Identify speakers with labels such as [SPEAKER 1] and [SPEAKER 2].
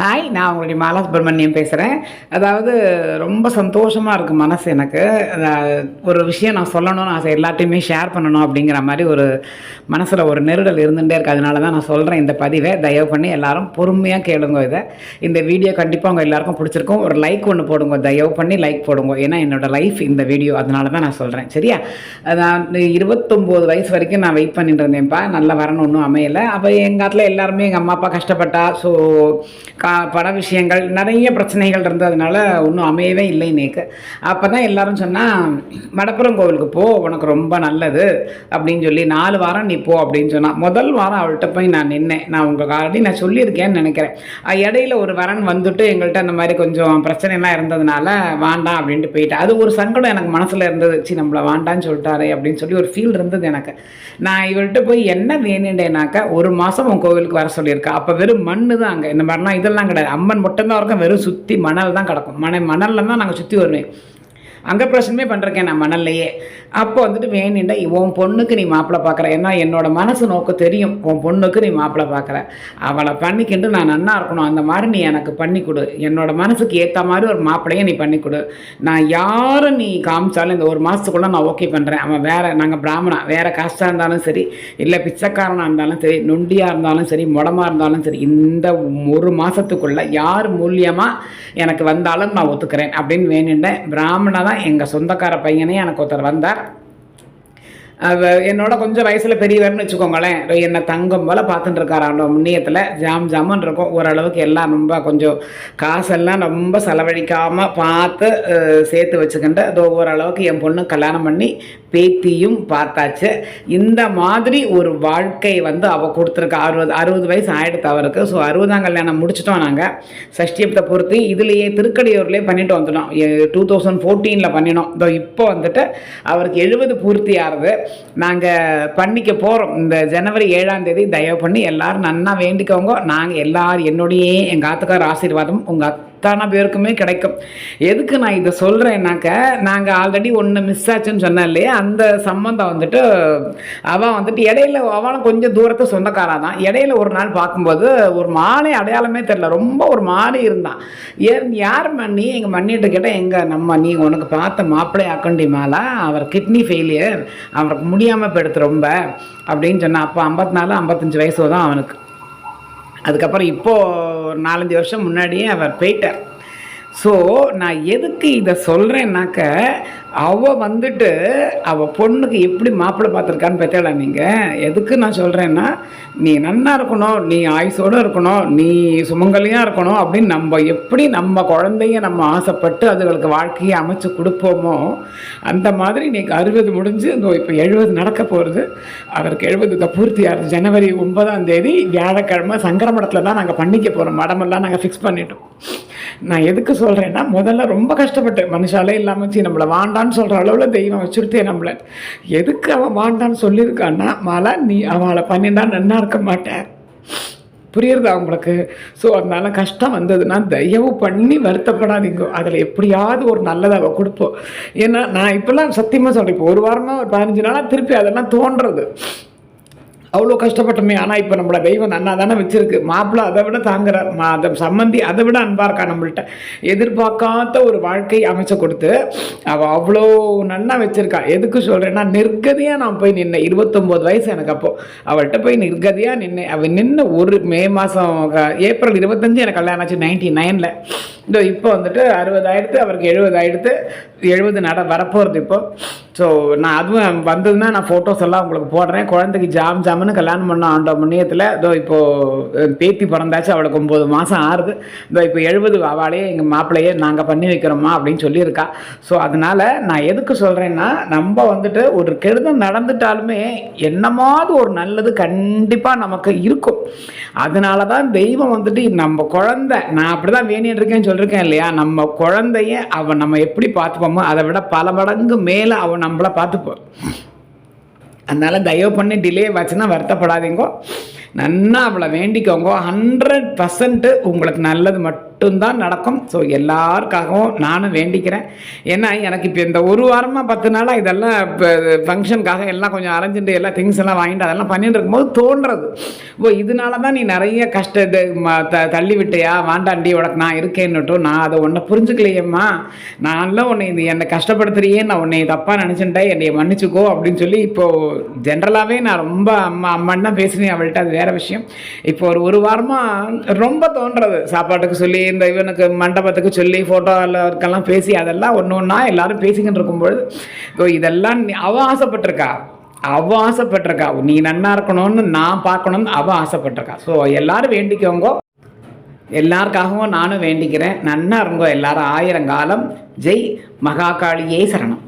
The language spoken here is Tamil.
[SPEAKER 1] ஹாய் நான் உங்களுடைய மாலா சுப்பிரமணியம் பேசுகிறேன் அதாவது ரொம்ப சந்தோஷமாக இருக்குது மனசு எனக்கு. ஒரு விஷயம் நான் சொல்லணும்னு ஆசை எல்லாத்தையுமே ஷேர் பண்ணணும் அப்படிங்கிற மாதிரி ஒரு மனசில் ஒரு நெருடல் இருந்துகிட்டே இருக்குது அதனால தான் நான் சொல்கிறேன் இந்த பதிவை. தயவு பண்ணி எல்லாரும் பொறுமையாக கேளுங்க இதை. இந்த வீடியோ கண்டிப்பாக உங்கள் எல்லாருக்கும் பிடிச்சிருக்கும். ஒரு லைக் ஒன்று போடுங்க. தயவு பண்ணி லைக் போடுங்க. ஏன்னா என்னோட லைஃப் இந்த வீடியோ அதனால தான் நான் சொல்கிறேன் சரியா? நான் இருபத்தொம்போது வயசு வரைக்கும் நான் வெயிட் பண்ணிட்டு இருந்தேன்ப்பா. நல்லா வரணும் ஒன்றும் அமையலை. அப்போ எங்கள் காட்டில் எல்லாருமே எங்கள் அம்மா அப்பா கஷ்டப்பட்டா ஸோ கா பண விஷயங்கள் நிறைய பிரச்சனைகள் இருந்ததுனால ஒன்றும் அமையவே இல்லை நேக்கு அப்போ தான் எல்லாரும் சொன்னால் மடப்புறம் கோவிலுக்கு போ உனக்கு ரொம்ப நல்லது அப்படின்னு சொல்லி நாலு வாரம் நீ போ அப்படின்னு சொன்னால் முதல் வாரம் அவள்கிட்ட போய் நான் நின்னேன். நான் உங்களுக்கு ஆல்ரெடி நான் சொல்லியிருக்கேன்னு நினைக்கிறேன். இடையில ஒரு வரன் வந்துட்டு எங்கள்கிட்ட அந்த மாதிரி கொஞ்சம் பிரச்சனைலாம் இருந்ததுனால வேண்டாம் அப்படின்ட்டு போயிட்டேன். அது ஒரு சங்கடம் எனக்கு மனசில் இருந்தது. சி நம்மளை வேண்டான்னு சொல்லிட்டாரே அப்படின்னு சொல்லி ஒரு ஃபீல் இருந்தது எனக்கு. நான் இவள்கிட்ட போய் என்ன வேணுண்டேனாக்கா ஒரு மாதம் உன் கோவிலுக்கு வர சொல்லியிருக்கா. அப்போ வெறும் மண்ணு தான் அங்கே இந்த மாதிரிலாம் இதெல்லாம் கிடையாது. அம்மன் மட்டும்தான் இருக்கும் வெறும் சுற்றி மணல் தான் கிடக்கும். மண மணலில் தான் நாங்கள் சுற்றி வருவேன். அங்கே பிரச்சனையே பண்ணிருக்கேன் நான் மணல்லையே. அப்போ வந்துட்டு வேணிண்டா உன் பொண்ணுக்கு நீ மாப்பிள்ளை பார்க்குற ஏன்னா என்னோடய மனசு நோக்கு தெரியும். உன் பொண்ணுக்கு நீ மாப்பிள்ளை பார்க்குற அவளை பண்ணிக்கிட்டு நான் நன்னா இருக்கணும். அந்த மாதிரி நீ எனக்கு பண்ணி கொடு. என்னோட மனசுக்கு ஏற்ற மாதிரி ஒரு மாப்பிள்ளையை நீ பண்ணி கொடு. நான் யாரும் நீ காமிச்சாலும் இந்த ஒரு மாதத்துக்குள்ளே நான் ஓகே பண்ணுறேன் அவன் வேறு நாங்கள் பிராமணா வேறு காஸ்டாக இருந்தாலும் சரி இல்லை பிச்சைக்காரனாக இருந்தாலும் சரி நொண்டியாக இருந்தாலும் சரி முடமாக இருந்தாலும் சரி இந்த ஒரு மாதத்துக்குள்ளே யார் மூலியமாக எனக்கு வந்தாலும் நான் ஒத்துக்கிறேன் அப்படின்னு வேணுண்டேன். பிராமணா தான் எங்கள் சொந்தக்கார பையனே எனக்கு ஒருத்தர் வந்தார். என்னோட கொஞ்சம் வயசில் பெரியவர்னு வச்சுக்கோங்களேன். என்னை தங்கம் போல் பார்த்துட்டு இருக்காரு முன்னியத்தில். ஜாம் ஜாமன் இருக்கும். ஓரளவுக்கு எல்லாம் ரொம்ப கொஞ்சம் காசெல்லாம் ரொம்ப செலவழிக்காமல் பார்த்து சேர்த்து வச்சுக்கிட்டு அதோ ஓரளவுக்கு என் பொண்ணு கல்யாணம் பண்ணி பேத்தியும் பார்த்தாச்சு. இந்த மாதிரி ஒரு வாழ்க்கை வந்து அவள் கொடுத்துருக்கா. அறுபது அறுபது வயசு ஆயிடுத்து அவருக்கு. ஸோ அறுபதாம் கல்யாணம் முடிச்சிட்டோம் நாங்கள் சஷ்டியத்தை பொறுத்து இதுலேயே திருக்கடையூர்லேயே பண்ணிட்டு வந்துட்டோம். டூ தௌசண்ட் ஃபோர்டீனில் பண்ணினோம். இதோ இப்போ வந்துட்டு அவருக்கு எழுபது பூர்த்தி ஆகுது. நாங்கள் பண்ணிக்க போகிறோம் இந்த ஜனவரி ஏழாம் தேதி தயவு பண்ணி எல்லாரும் நன்னா வேண்டிக்கோங்க. நாங்கள் எல்லாரும் என்னுடைய எங்கள் ஆத்துக்கார ஆசீர்வாதம் உங்கள் அத்தனை பேருக்குமே கிடைக்கும். எதுக்கு நான் இதை சொல்கிறேன்னாக்க நாங்கள் ஆல்ரெடி ஒன்று மிஸ் ஆச்சுன்னு சொன்னேன் இல்லையா? அந்த சம்மந்தம் வந்துட்டு அவன் வந்துட்டு இடையில அவனும் கொஞ்சம் தூரத்து சொந்தக்காரன் தான். இடையில ஒரு நாள் பார்க்கும்போது ஒரு மாலை அடையாளமே தெரில ரொம்ப ஒரு மாலை இருந்தான் ஏன் யார் மண்ணி எங்கள் மண்ணிட்டு கேட்டால் எங்கள் நம்ம நீ உனக்கு பார்த்த மாப்பிள்ளை ஆக்கண்டி மாலா? அவர் கிட்னி ஃபெயிலியர் அவருக்கு முடியாமல் போயிடுத்து ரொம்ப. அப்படின்னு சொன்னான் அப்போ ஐம்பத்தி நாலு ஐம்பத்தஞ்சு வயசு தான் அவனுக்கு. அதுக்கப்புறம் இப்போது ஒரு நாலஞ்சு வருஷம் முன்னாடியே அவர் போயிட்டார். ஸோ நான் எதுக்கு இதை சொல்கிறேன்னாக்க அவள் வந்துட்டு அவள் பொண்ணுக்கு எப்படி மாப்பிள்ளை பார்த்துருக்கான்னு பார்த்தேடா நீங்கள் எதுக்கு நான் சொல்கிறேன்னா நீ நன்னா இருக்கணும் நீ ஆயுசோடு இருக்கணும் நீ சுமங்கலியாக இருக்கணும் அப்படின்னு நம்ம எப்படி நம்ம குழந்தைய நம்ம ஆசைப்பட்டு அதுகளுக்கு வாழ்க்கையை அமைச்சு கொடுப்போமோ அந்த மாதிரி இன்றைக்கி அறுபது முடிஞ்சு இதோ இப்போ எழுபது நடக்க போகிறது அவருக்கு எழுபது பூர்த்தி ஆகுது. ஜனவரி ஒன்பதாம் தேதி வியாழக்கிழமை சங்கரமடத்தில் தான் நாங்கள் பண்ணிக்க போகிறோம் மடமெல்லாம் நாங்கள் ஃபிக்ஸ் பண்ணிட்டோம். நான் எதுக்கு சொல்கிறேன்னா முதல்ல ரொம்ப கஷ்டப்பட்டேன் மனுஷாலே இல்லாமல் சி நம்மளை வாண்டான்னு சொல்கிற அளவில் தெய்வம் வச்சுருத்தே நம்மளை. எதுக்கு அவன் வாண்டான்னு சொல்லியிருக்கான்னா மழை நீ அவளை பண்ணினா நன்னா இருக்க மாட்டேன் புரியுறதா உங்களுக்கு? ஸோ அதனால கஷ்டம் வந்ததுன்னா தயவு பண்ணி வருத்தப்படாதீங்க. அதில் எப்படியாவது ஒரு நல்லதாக அவள் கொடுப்போம் ஏன்னா நான் இப்போல்லாம் சத்தியமாக சொல்கிறேன் இப்போ ஒரு வாரமாக ஒரு பதினஞ்சு நாளாக திருப்பி அதெல்லாம் தோன்றது. அவ்வளோ கஷ்டப்பட்டோமே ஆனால் இப்போ நம்மளை தெய்வம் நன்னா தானே வச்சுருக்கு. மாப்பிள்ளை அதை விட தாங்குறார். மா அதை சம்மந்தி அதை விட அன்பாக இருக்கா நம்மள்கிட்ட எதிர்பார்க்காத ஒரு வாழ்க்கை அமைச்சு கொடுத்து அவள் அவ்வளோ நன்னா வச்சுருக்கா. எதுக்கு சொல்கிறேன்னா நிர்கதியாக நான் போய் நின்னேன். இருபத்தொம்போது வயசு எனக்கு அப்போது அவள்கிட்ட போய் நிர்கதியாக நின்னேன். அவள் நின்று ஒரு மே மாதம் ஏப்ரல் இருபத்தஞ்சு எனக்கு கல்யாணம் ஆச்சு நைன்டி நைனில். இதோ இப்போ வந்துட்டு அறுபதாயிரத்து அவருக்கு எழுபதாயிரத்து எழுபது நட வரப்போகிறது இப்போது ஸோ நான் அதுவும் வந்ததுன்னா நான் ஃபோட்டோஸ் எல்லாம் உங்களுக்கு போடுறேன். குழந்தைக்கு ஜாம் ஜாமுன்னு கல்யாணம் பண்ண ஆண்ட முன்னியத்தில் இதோ இப்போது பேத்தி பிறந்தாச்சு அவளுக்கு ஒம்பது மாதம் ஆறுது. இதோ இப்போ எழுபது அவளையே எங்கள் மாப்பிள்ளையே நாங்கள் பண்ணி வைக்கிறோமா அப்படின்னு சொல்லியிருக்கா. ஸோ அதனால் நான் எதுக்கு சொல்கிறேன்னா நம்ம வந்துட்டு ஒரு கெடுதல் நடந்துட்டாலுமே என்னமாவது ஒரு நல்லது கண்டிப்பாக நமக்கு இருக்கும். அதனால தான் தெய்வம் வந்துட்டு நம்ம குழந்த நான் அப்படி தான் வேணின்னு இருக்கேன்னு சொல்லியிருக்கேன் இல்லையா? நம்ம குழந்தைய அவன் நம்ம எப்படி பார்த்துப்போமோ அதை விட பல மடங்கு மேலே அவன் நம்மள பார்த்துப்போம் அதனால் தயவு பண்ணி டிலே ஆச்சுன்னா வருத்தப்படாதீங்கோ. நன்னா அவளை வேண்டிக்கோங்க. ஹண்ட்ரட் பர்சன்ட்டு உங்களுக்கு நல்லது மட்டும். மட்டும்தான் நடக்கும். ஸோ எல்லாருக்காகவும் நானும் வேண்டிக்கிறேன். ஏன்னா எனக்கு இப்போ இந்த ஒரு வாரமாக பத்து நாளாக இதெல்லாம் இப்போ ஃபங்க்ஷனுக்காக எல்லாம் கொஞ்சம் அரைஞ்சிட்டு எல்லா திங்ஸ் எல்லாம் வாங்கிட்டு அதெல்லாம் பண்ணிட்டு இருக்கும்போது தோன்றது. ஓ இதனால தான் நீ நிறைய கஷ்ட இது ம- த தள்ளி விட்டையா? வாண்டாண்டி உனக்கு நான் இருக்கேன்னுட்டும் நான் அதை ஒன்றை புரிஞ்சுக்கலையேம்மா. நான்லாம் உன்னை இது என்னை கஷ்டப்படுத்துறியே நான் உன்னை தப்பாக நினச்சிட்டேன் என்னை மன்னிச்சுக்கோ அப்படின்னு சொல்லி இப்போது ஜென்ரலாகவே நான் ரொம்ப அம்மா அம்மான்னு தான் பேசினேன் அவள்கிட்ட அது வேறு விஷயம். இப்போ ஒரு ஒரு வாரமாக ரொம்ப தோன்றது. சாப்பாட்டுக்கு சொல்லி இந்த இவனுக்கு மண்டபத்துக்கு சொல்லி ஃபோட்டோக்கெல்லாம் பேசி அதெல்லாம் ஒன்று ஒன்றா எல்லாரும் பேசிக்கிட்டு இருக்கும்பொழுது ஸோ இதெல்லாம் அவள் ஆசைப்பட்டிருக்கா. அவள் ஆசைப்பட்டிருக்கா. நீ நன்னா இருக்கணும்னு நான் பார்க்கணும்னு அவள் ஆசைப்பட்டிருக்கா. ஸோ எல்லாரும் வேண்டிக்கோங்க. எல்லாருக்காகவும் நானும் வேண்டிக்கிறேன். நன்னா இருங்கோ. எல்லாரும் ஆயிரம் காலம். ஜெய் மகாகாளியே சரணம்.